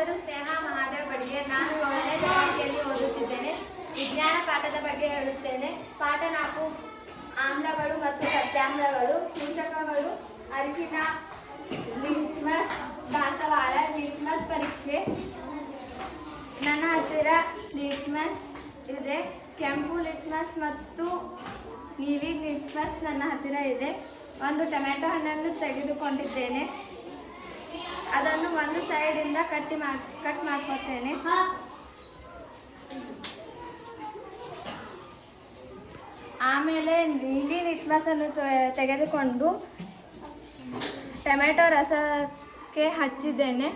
ಹೆಸರು ಸ್ನೇಹ ಮಹಾದೇವ್ ಬಡಿಗೆ ನಾನು ಒಳ್ಳೆಯ ತರಗತಿಯಲ್ಲಿ ಓದುತ್ತಿದ್ದೇನೆ. ವಿಜ್ಞಾನ ಪಾಠದ ಬಗ್ಗೆ ಹೇಳುತ್ತೇನೆ. ಪಾಠ ನಾಲ್ಕು ಆಮ್ಲಗಳು ಮತ್ತು ಪ್ರತ್ಯಾಮ್ಲಗಳು ಸೂಚಕಗಳು, ಅರಿಶಿನ, ಲಿಟ್ಮಸ್, ದಾಸವಾಳ, ಲಿಟ್ಮಸ್ ಪರೀಕ್ಷೆ. ನನ್ನ ಹತ್ತಿರ ಲಿಟ್ಮಸ್ ಇದೆ. ಕೆಂಪು ಲಿಟ್ಮಸ್ ಮತ್ತು ನೀಲಿ ಲಿಟ್ಮಸ್ ನನ್ನ ಹತ್ತಿರ ಇದೆ. ಒಂದು ಟೊಮೆಟೊ ಹಣ್ಣನ್ನು ತೆಗೆದುಕೊಂಡಿದ್ದೇನೆ. ಅದನ್ನು ಒಂದು ಸೈಡಿಂದ ಕಟ್ಟಿ ಮಾ ಕಟ್ ಮಾಡ್ಕೋತೇನೆ. ಆಮೇಲೆ ನೀಲಿ ನಿಟ್ಮಸನ್ನು ತೆಗೆದುಕೊಂಡು ಟೊಮೆಟೊ ರಸಕ್ಕೆ ಹಚ್ಚಿದ್ದೇನೆ.